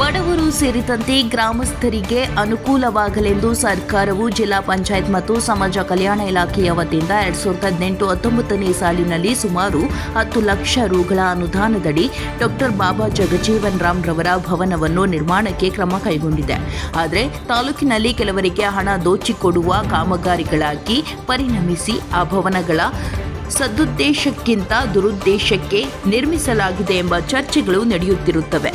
ಬಡವರು ಸೇರಿದಂತೆ ಗ್ರಾಮಸ್ಥರಿಗೆ ಅನುಕೂಲವಾಗಲೆಂದು ಸರ್ಕಾರವು ಜಿಲ್ಲಾ ಪಂಚಾಯತ್ ಮತ್ತು ಸಮಾಜ ಕಲ್ಯಾಣ ಇಲಾಖೆಯ ವತಿಯಿಂದ ಎರಡ್ ಸಾವಿರದ ಹದಿನೆಂಟು ಹತ್ತೊಂಬತ್ತನೇ ಸಾಲಿನಲ್ಲಿ ಸುಮಾರು ಹತ್ತು ಲಕ್ಷ ರುಗಳ ಅನುದಾನದಡಿ ಡಾಕ್ಟರ್ ಬಾಬಾ ಜಗಜೀವನ್ ರಾಮ್ ರವರ ಭವನವನ್ನು ನಿರ್ಮಾಣಕ್ಕೆ ಕ್ರಮ ಕೈಗೊಂಡಿದೆ. ಆದರೆ ತಾಲೂಕಿನಲ್ಲಿ ಕೆಲವರಿಗೆ ಹಣ ದೋಚಿಕೊಡುವ ಕಾಮಗಾರಿಗಳಾಗಿ ಪರಿಣಮಿಸಿ ಆ ಭವನಗಳ ಸದುದ್ದೇಶಕ್ಕಿಂತ ದುರುದ್ದೇಶಕ್ಕೆ ನಿರ್ಮಿಸಲಾಗಿದೆ ಎಂಬ ಚರ್ಚೆಗಳು ನಡೆಯುತ್ತಿರುತ್ತವೆ.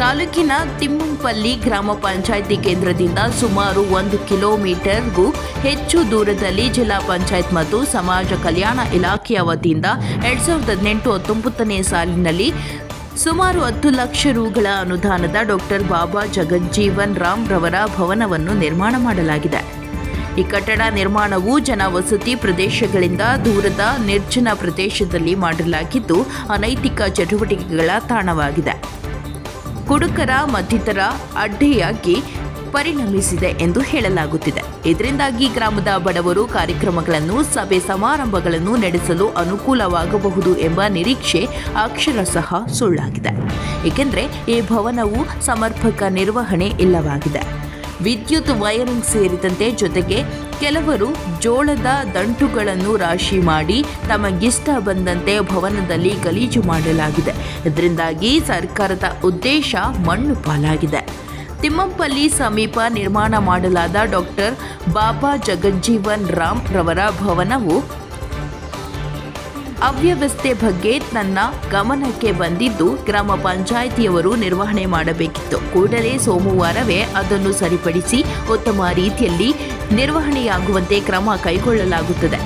ತಾಲೂಕಿನ ತಿಮ್ಮಂಪಲ್ಲಿ ಗ್ರಾಮ ಪಂಚಾಯಿತಿ ಕೇಂದ್ರದಿಂದ ಸುಮಾರು ಒಂದು ಕಿಲೋಮೀಟರ್ಗೂ ಹೆಚ್ಚು ದೂರದಲ್ಲಿ ಜಿಲ್ಲಾ ಪಂಚಾಯತ್ ಮತ್ತು ಸಮಾಜ ಕಲ್ಯಾಣ ಇಲಾಖೆಯ ವತಿಯಿಂದ ಎರಡ್ ಸಾವಿರದ ಹದಿನೆಂಟು ಹತ್ತೊಂಬತ್ತನೇ ಸಾಲಿನಲ್ಲಿ ಸುಮಾರು ಹತ್ತು ಲಕ್ಷ ರೂಗಳ ಅನುದಾನದ ಡಾಕ್ಟರ್ ಬಾಬಾ ಜಗಜ್ಜೀವನ್ ರಾಮ್ ರವರ ಭವನವನ್ನು ನಿರ್ಮಾಣ ಮಾಡಲಾಗಿದೆ. ಈ ಕಟ್ಟಡ ನಿರ್ಮಾಣವು ಜನ ವಸತಿ ಪ್ರದೇಶಗಳಿಂದ ದೂರದ ನಿರ್ಜನ ಪ್ರದೇಶದಲ್ಲಿ ಮಾಡಲಾಗಿದ್ದು ಅನೈತಿಕ ಚಟುವಟಿಕೆಗಳ ತಾಣವಾಗಿದೆ. ಕುಡುಕರ ಮತ್ತಿತರ ಅಡ್ಡೆಯಾಗಿ ಪರಿಣಮಿಸಿದೆ ಎಂದು ಹೇಳಲಾಗುತ್ತಿದೆ. ಇದರಿಂದಾಗಿ ಗ್ರಾಮದ ಬಡವರು ಕಾರ್ಯಕ್ರಮಗಳನ್ನು, ಸಭೆ ಸಮಾರಂಭಗಳನ್ನು ನಡೆಸಲು ಅನುಕೂಲವಾಗಬಹುದು ಎಂಬ ನಿರೀಕ್ಷೆ ಅಕ್ಷರಶಃ ಸುಳ್ಳಾಗಿದೆ. ಏಕೆಂದರೆ ಈ ಭವನವು ಸಮರ್ಪಕ ನಿರ್ವಹಣೆ ಇಲ್ಲವಾಗಿದೆ. ವಿದ್ಯುತ್ ವೈರಿಂಗ್ ಸೇರಿದಂತೆ ಜೊತೆಗೆ ಕೆಲವರು ಜೋಳದ ದಂಟುಗಳನ್ನು ರಾಶಿ ಮಾಡಿ ತಮಗಿಷ್ಟ ಬಂದಂತೆ ಭವನದಲ್ಲಿ ಗಲೀಜು ಮಾಡಲಾಗಿದೆ. ಇದರಿಂದಾಗಿ ಸರ್ಕಾರದ ಉದ್ದೇಶ ಮಣ್ಣು ಪಾಲಾಗಿದೆ. ತಿಮ್ಮಂಪಲ್ಲಿ ಸಮೀಪ ನಿರ್ಮಾಣ ಮಾಡಲಾದ ಡಾಕ್ಟರ್ ಬಾಬಾ ಜಗಜ್ಜೀವನ್ ರಾಮ್ ರವರ ಭವನವು ಅವ್ಯವಸ್ಥೆ ಬಗ್ಗೆ ನನ್ನ ಗಮನಕ್ಕೆ ಬಂದಿದ್ದು ಗ್ರಾಮ ಪಂಚಾಯಿತಿಯವರು ನಿರ್ವಹಣೆ ಮಾಡಬೇಕಿತ್ತು. ಕೂಡಲೇ ಸೋಮವಾರವೇ ಅದನ್ನು ಸರಿಪಡಿಸಿ ಉತ್ತಮ ರೀತಿಯಲ್ಲಿ ನಿರ್ವಹಣೆಯಾಗುವಂತೆ ಕ್ರಮ ಕೈಗೊಳ್ಳಲಾಗುತ್ತದೆ.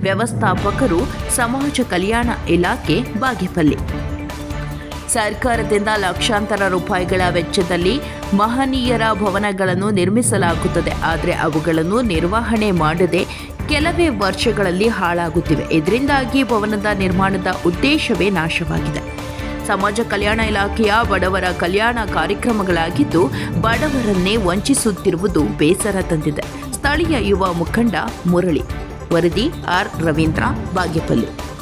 ವ್ಯವಸ್ಥಾಪಕರು, ಸಮಾಜ ಕಲ್ಯಾಣ ಇಲಾಖೆ, ಬಾಗೇಪಲ್ಲಿ. ಸರ್ಕಾರದಿಂದ ಲಕ್ಷಾಂತರ ರೂಪಾಯಿಗಳ ವೆಚ್ಚದಲ್ಲಿ ಮಹನೀಯರ ಭವನಗಳನ್ನು ನಿರ್ಮಿಸಲಾಗುತ್ತದೆ. ಆದರೆ ಅವುಗಳನ್ನು ನಿರ್ವಹಣೆ ಮಾಡದೆ ಕೆಲವೇ ವರ್ಷಗಳಲ್ಲಿ ಹಾಳಾಗುತ್ತಿವೆ. ಇದರಿಂದಾಗಿ ಭವನದ ನಿರ್ಮಾಣದ ಉದ್ದೇಶವೇ ನಾಶವಾಗಿದೆ. ಸಮಾಜ ಕಲ್ಯಾಣ ಇಲಾಖೆಯ ಬಡವರ ಕಲ್ಯಾಣ ಕಾರ್ಯಕ್ರಮಗಳಾಗಿದ್ದು, ಬಡವರನ್ನೇ ವಂಚಿಸುತ್ತಿರುವುದು ಬೇಸರ ತಂದಿದೆ. ಸ್ಥಳೀಯ ಯುವ ಮುಖಂಡ ಮುರಳಿ, ವರದಿ ಆರ್. ರವೀಂದ್ರ, ಬಾಗೇಪಲ್ಲಿ.